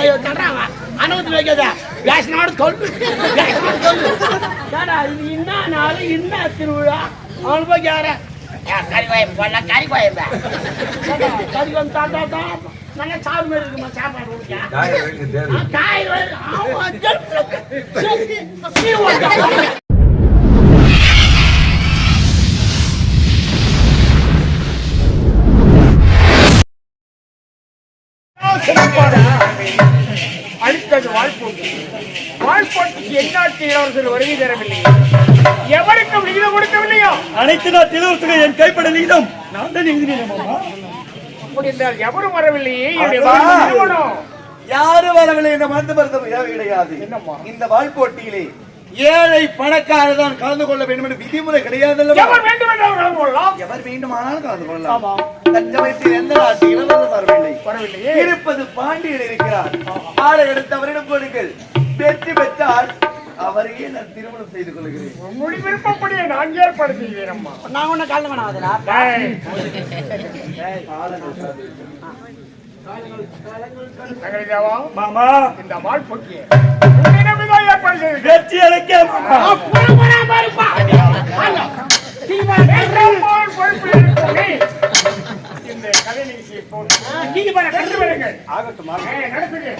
செய்ய தர்றாங்க அனுமதி வைக்காத. பேசினோட சொல்லு பேசினோட சொல்லு ஏடா இது என்ன நாள் என்ன திருவிழா? அவனு போய் கேற கறி கோயம் போடல கறி கோயம் கறி கோயம் தாத்தா தான் நல்லா சாப்பிட அடுத்தது வாழ்ப்போட்டு வாழ்ப்போட்டுக்கு எந்நாட்டு இளவரசர் வருகை தரவில்லை. எவருக்கும் விகிதம் கொடுக்கவில்லையோ? அனைத்து நாட்டு இளவரசர்கள் என் கைப்பட விகிதம் நான் தான் எழுதினேன் அப்படி என்றால் எவரும் வரவில்லையே என்னுடைய யாரும் வரவில்லை இந்த மருந்து மருத்துவம் தேவை கிடையாது? என்னம்மா? இந்த வாழ்போட்டியிலே ஏழை பணக்காரர் தான் கலந்து கொள்ள வேண்டும் என்று விதிமுறை கிடையாது எவர் வேண்டுமானாலும் கலந்து கொள்ளலாம். தஞ்சமயத்தில் எந்த நாட்டு இளவரசர் வரவில்லை. வரவில்லையே. இருப்பது பாண்டியன் இருக்கிறார். ஆளை எடுத்து அவரிடம் கொடுங்கள். வெற்றி பெற்றால் அவரையே நான் திருமணம் செய்து கொள்கிறேன். உங்களுடைய விருப்பப்படியே நான் ஏற்பாடு செய்வேன் அம்மா. நான் ஒன்னும் கலந்து நகரிதாவா மாமா. இந்த ஏற்பாடு செய்து வெற்றி அழைக்க இந்த கதை நிகழ்ச்சியை போட்டு ஆகட்டும் நடத்துங்க.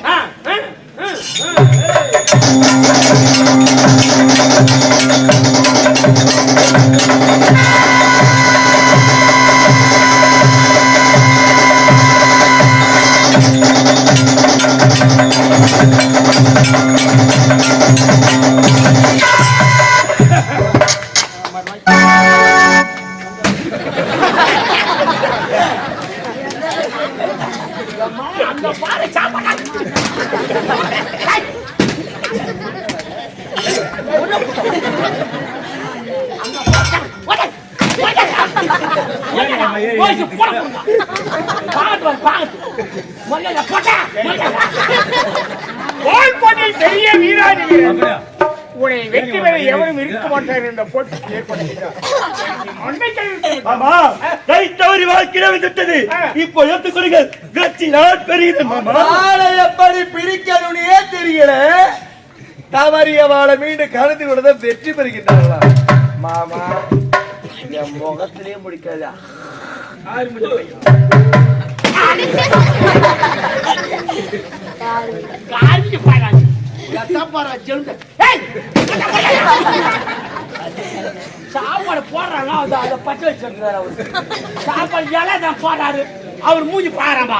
பெரிய வீராதி உன்னை வெற்றி பெற எவரும் இருக்க மாட்டார் என்ற போட்டி ஏற்படுத்தினார் அன்னைக்கு இப்போ எடுத்துக் கொடுங்கள் நான் பெரியது மாமா எப்படி பிரிக்கணும்னே தெரியல. தவறிய வாழை மீண்டும் கலந்து விடுத வெற்றி பெறுகின்றார்களா மாமா என் முகத்திலேயே முடிக்காத? சாப்பாடு போடுறாங்க அதை பச்சை வச்சிருக்கிறாரு அவரு. சாப்பாடு இலை தான் போடுறாரு. அவர் மூஞ்சி பாருப்பா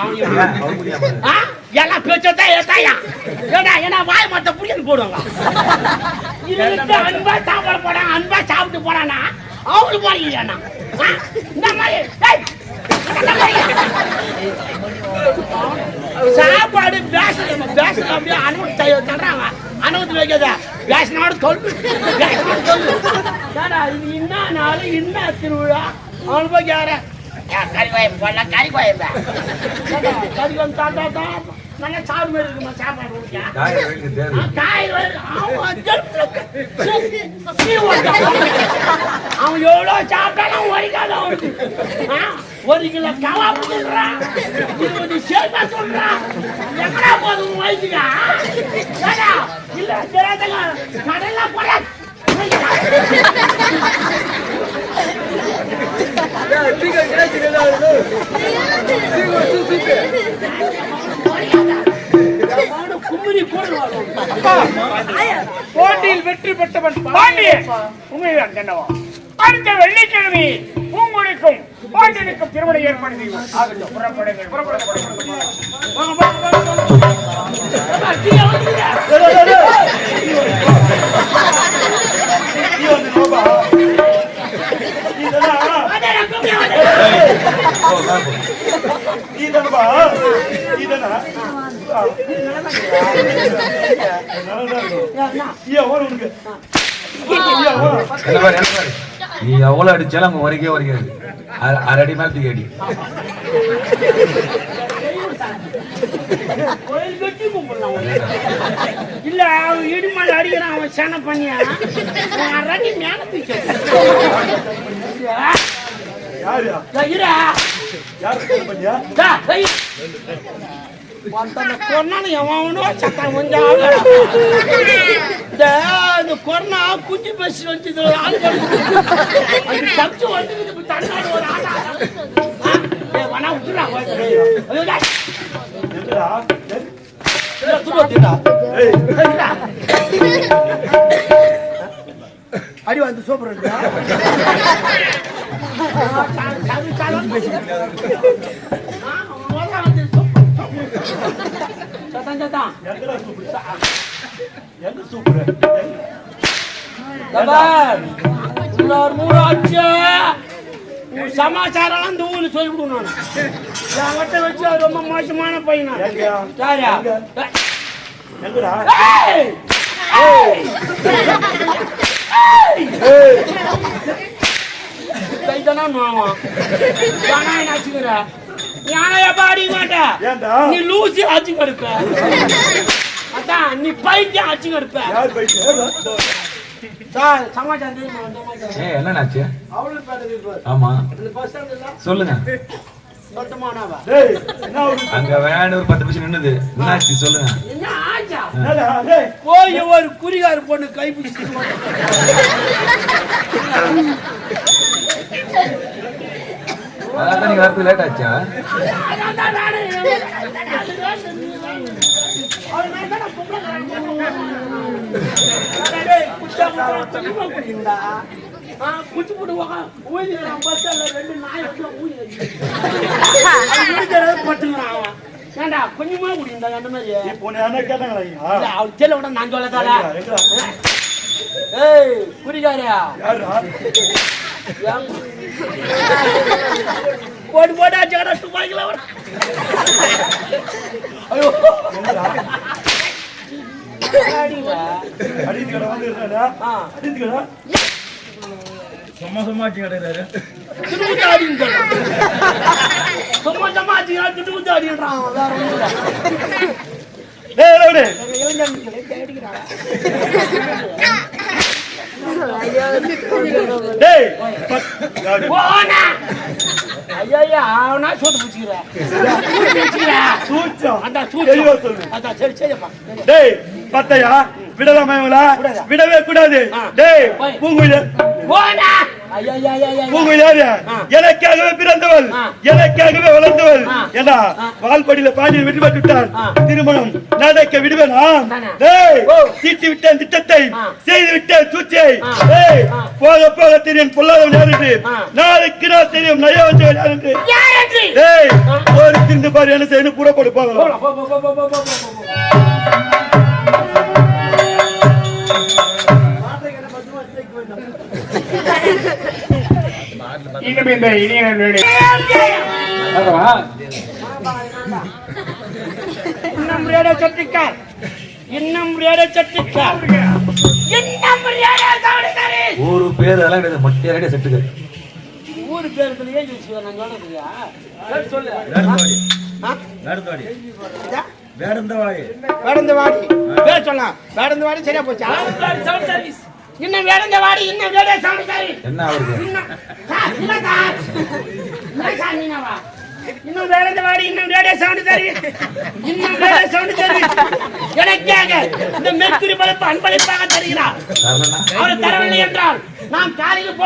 ஆ? எல்லாம் பேச்சதான் ஏத்தாயா? ஏடா ஏன்னா வாய் மத்த புடிக்கன்னு போடுவாங்க. இவங்கிட்ட அன்பா சாப்பாடு போடாங்க அன்பா சாப்பிட்டு போறானா? அவரு போறீங்க இந்த மாதிரி சாப்பாடு பேசணும் பேசணும் அப்படியே அனுமதி செய்ய அனுமதி வைக்காத. பேசினோட சொல்லு. பேசினோட சொல்லு. என்ன நாள் என்ன திருவிழா? அவனு போய் கேற கோயம் போடல கறி கோயம் கறி கோயம் தாத்தா தான் நல்லா சாப்பிட மாதிரி இருக்குமா சாப்பாடு அவன் சரி, எவ்வளவு சாப்பிட்டாலும் அவனுக்கு ஆ, ஒரு கிலோ கவாப்பு சொல்றான் இருபது சேர்த்தா சொல்றான் எங்கடா போகுது உன் வயசுக்கா ஏடா, இல்ல தெரியாதங்க கடல்ல போட கும்பிரி போடுவாங்க போட்டியில் வெற்றி பெற்றவன் பாண்டியன். உண்மைதான் என்னவா அடுத்த வெள்ளிக்கிழமை பூங்குடிக்கும் பாண்டியனுக்கும் திருமணம் ஏற்பாடு செய்வோம் ஆகட்டும் புறப்படுங்கள் புறப்படுங்கள். புறப்படுங்கள் வாங்க, வாங்க, வாங்க, வாங்க. இதனமா இதனா எவன் உனக்கு எவன் என்ன பாரு, என்ன பாரு. நீ எவ்வளவு அடிச்சாலும் அவங்க வரைக்கே வரைக்காது அரை- அரை அடி மேல தூக்கி அடி. இல்ல அவன் இடிமலை அடிக்கிறான் அவன் சேனை பண்ணியா அவன் அரடி மேல தூக்கி கொரோனா குஞ்சு பசி வந்து தப்பிச்சு வந்து தமிழ்நாடு ஒரு ஆனா விட்டுடா அடி வந்து சூப்பர் சமாச்சாரம் இந்த ஊர்ல சொல்லி கொடுக்கணும் நான். வட்ட வச்சு ரொம்ப மோசமான பையனா? யாரா நீ லூசி ஆச்சு கடுப்ப அதான் நீ பைத்தியம் ஆச்சு கடுப்ப என்னாச்சு ஆமா சொல்லுங்க அங்க வேணும் ஒரு பத்து நின்னுது. சொல்லுங்க. போய் ஒரு குறிகார பொண்ணு கைப்பிடிச்சு வரது லேட் ஏண்டா கொஞ்சமா குடிந்தா அந்த மாதிரி இப்போ நான் கேட்டாங்களா இல்ல அவள் தெரியல விட நான் சொல்லதால ஏய் குடிக்காரியா? போடு போடு ஆச்சாடா துப்பாக்கில வர ஐயோ. அடிக்கடா அடிக்கடா வந்துடுறாடா அடிக்கடா சும்மா சும்மா ஆட்சி கிடையாது துடுக்குத்து ஆடின்றான் சும்மா சும்மா ஆட்சி துடுக்குத்து ஆடின்றான் வேற விடலாமா விடவே கூடாது. டேய் பூங்குயில் உங்க யாரு எனக்காகவே பிறந்தவள் எனக்காகவே வளர்ந்தவள் ஏன்னா வால்படியில பாண்டியன் விடுபட்டு விட்டான் திருமணம் நடக்க விடுவேனா தீட்டி விட்டேன் திட்டத்தை செய்து விட்ட சூச்சியை போக போக தெரியும் பொல்லாதவன் யார் என்று நாளுக்கு நாள் தெரியும் நய வந்தவன் யார் என்று ஒரு திருந்து பாரு என்ன செய்யணும் கூட போடு. போகலாம் இன்னும் இந்த இனிய இன்னும் சட்டிக்கார் இன்னும் சட்டிக்கார் இன்னும் ரேடியோ சவுடிக்காரி ஒரு பேர் அதெல்லாம் கிடையாது. மொட்டையா ரெடியா செட்டுக்கு ஊரு பேருக்குள்ள ஏன் யோசிக்கிறேன் நான் சொல்றதுயா சொல்லு ஆ? இதா? வேடந்தவாடி. பேர் சொல்லலாம் வேடந்தவாடி சரியா போச்சா? இன்னும் வேடங்க வாடி இன்னும் வேட சாமிசாரி என்ன அவருக்கு இன்னும் வேடங்க வாடி இன்னும் வேட சவுண்ட் தருவி இன்னும் வேட சவுண்ட் தருவி எனக்காக இந்த மெத்திரி பழப்பு அன்பளிப்பாக தருகிறார். அவர் தரவில்லை என்றால் நான் காலையில்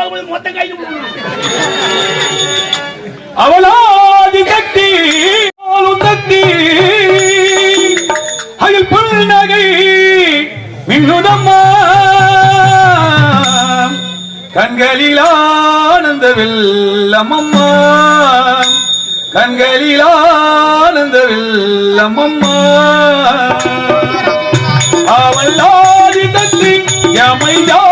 கண்களில் ஆனந்த வெள்ளமம்மா கண்களில் ஆனந்த வெள்ளமம்மா அவள் ஆதி தட்டி எமையாலு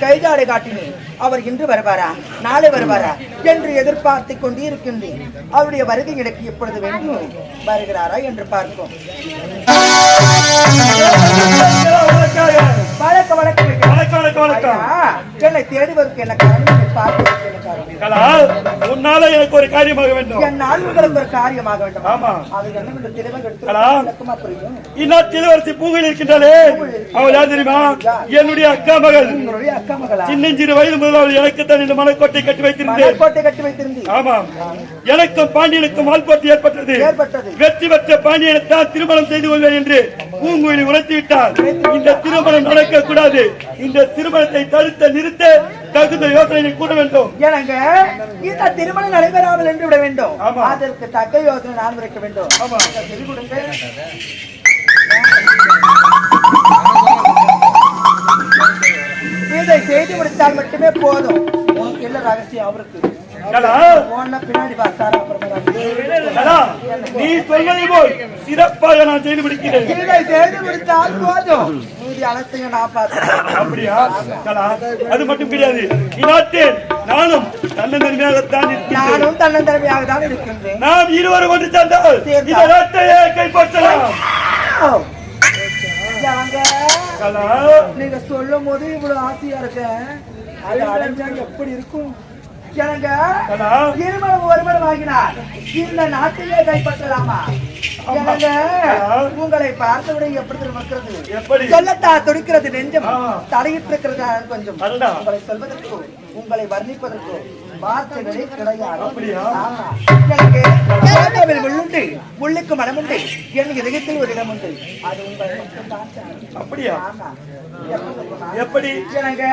ਕਈ ਝਾੜੇ ਕੱਟ ਨੇ அவர் இன்று வருவாரா? நாளை வருவாரா? என்று எதிர்பார்த்து கொண்டிருக்கின்றேன். அவருடைய வருகை எனக்கு எப்பொழுது வேண்டும்? வருகிறாரா என்று பார்ப்போம். வணக்கம் வணக்கம். என்னை தேடுவதற்கு என்ன காரணம்? என்னை என்ன உன்னால எனக்கு ஒரு காரியமாக வேண்டும். என்னால் உங்களுக்கு ஒரு காரியமாக வேண்டும். ஆமா. அது கலா. விளக்கமா புரியும். பூவில் அவள் யார் தெரியுமா? என்னுடைய அக்கா மகள். உங்களுடைய அக்கா மகளா? சின்னஞ்சிறு வயது எனக்கு தான் இந்த மலைக்கோட்டை கட்டி வைத்திருந்தேன். மலர்கோட்டை கோட்டை கட்டி வைத்திருந்தீர். ஆமாம். எனக்கும் பாண்டியனுக்கும் ஏற்பட்டது. ஏற்பட்டது. வெற்றி பெற்ற பாண்டியனை தான் திருமணம் செய்து கொள்வேன் என்று பூங்குழலி உணர்த்தி விட்டார். இந்த திருமணம் நடக்க கூடாது இந்த திருமணத்தை தடுத்த நிறுத்த தகுந்த யோசனை கூற வேண்டும். எனக்கு இந்த திருமணம் நடைபெறாமல் என்று விட வேண்டும். அதற்கு தக்க யோசனை நான் வைக்க வேண்டும். ஆமா. இதை செய்து முடித்தால் மட்டுமே போதும். உனக்கு என்ன ரகசியம்? அவருக்கு. நீ சொல்வதை போல். சிறப்பாக நான் செய்து முடிக்கிறேன். செய்து முடித்தால் போதும். அனைத்தையும் நான் பார்க்கிறேன் அப்படியா? அது மட்டும் கிடையாது. இந்நாட்டில் நானும் தன்னந்தனிமையாகத்தான் நானும் தன்னந்தன்மையாக தான் இருக்கின்றேன். நாம் இருவரும் ஒன்று சேர்ந்தால். இந்த நாட்டையே கைப்பற்றலாம். நீங்க சொல்லும் போது இவ்வளவு ஆசையா இருக்க. அது அடைஞ்சா எப்படி இருக்கும்? கலா, இருமலம் ஒருமலம் ஆகினார் இந்த நாட்டிலே கைப்பற்றலாமா? உங்களை பார்த்தவுடன் எப்படி இருக்கிறது? எப்படி? சொல்லத்தா துடிக்கிறது நெஞ்சம். ஆ. தடையிட்டு இருக்கிறதா கொஞ்சம். உங்களை சொல்வதற்கோ உங்களை வர்ணிப்பதற்கோ வார்த்தைகளே கிடையாது முள்ளுண்டு முள்ளுக்கு மனமுண்டு என் இதயத்தில் ஒரு இடம் உண்டு அது உங்களை. அப்படியா. எப்படி இருக்குமா? எப்படி எனக்கு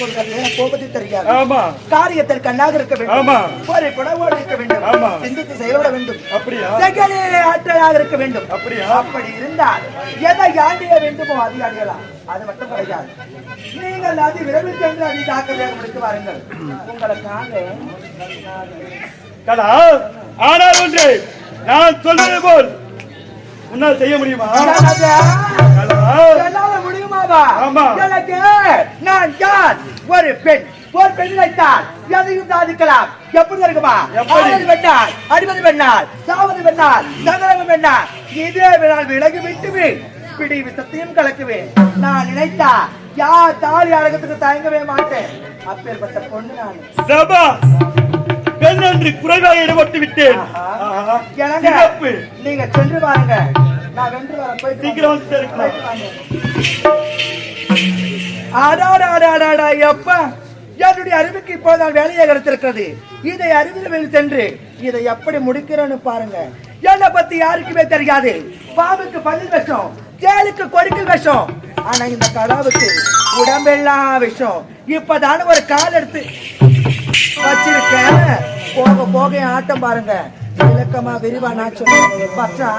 கொடுக்கிறது கோபத்தை தெரியாது ஆமா. காரியத்தில் கண்ணாக இருக்க ஆமா. வேண்டும் ஒரு புடவோடு இருக்க வேண்டும். ஆமா. சிந்தித்து செயல்பட வேண்டும். அப்படியா? செகலிலே ஆற்றலாக இருக்க வேண்டும். அப்படியா? அப்படி இருந்தால் எதை ஆண்டிய வேண்டுமோ அதை அடையலாம் அது மட்டும் கிடையாது. நீங்கள் அது விரைவில் சென்று அதை தாக்கலையாக முடித்து வாருங்கள். உங்களுக்காக கலா ஆனால் ஒன்று நான் சொல்றது போல் உன்னால் செய்ய முடியுமா? என்னால முடியுமாவா. எனக்கு நான் யார்? ஒரு பெண். ஒரு பெண் வைத்தால் எதையும் சாதிக்கலாம். எப்படி இருக்குமா? ஆவது பெண்ணால் அடிபது பெண்ணால் சாவது பெண்ணால் சகலகம் பெண்ணால். இதே வேணால் விலகி விட்டுவேன் பிடி விசத்தையும் கலக்குவேன். நான் நினைத்தா யார் தாலி அழகத்துக்கு தயங்கவே மாட்டேன். அப்பேற்பட்ட பொண்ணு நான். சபா பெண் என்று குறைவாக ஈடுபட்டு விட்டேன் நீங்க சென்று வாருங்க நான் வென்று வர போய் சீக்கிரம் வந்து சேர்க்கலாம் அடாடாடாடாடா எப்பா என்னுடைய அறிவுக்கு இப்போதான் வேலையை கிடைத்திருக்கிறது. இதை அறிவில் சென்று இதை எப்படி முடிக்கிறேன்னு பாருங்க. என்னை பத்தி யாருக்குமே தெரியாது. பாம்புக்கு பதில் விஷம் தேளுக்கு கொடுக்கல் விஷம். ஆனா இந்த கடாவுக்கு உடம்பெல்லாம் விஷம். இப்பதான ஒரு கால் எடுத்து வச்சிருக்கேன். போக போக ஆட்டம் பாருங்க. விளக்கமா விரிவா நான் சொல்றேன் பார்த்தா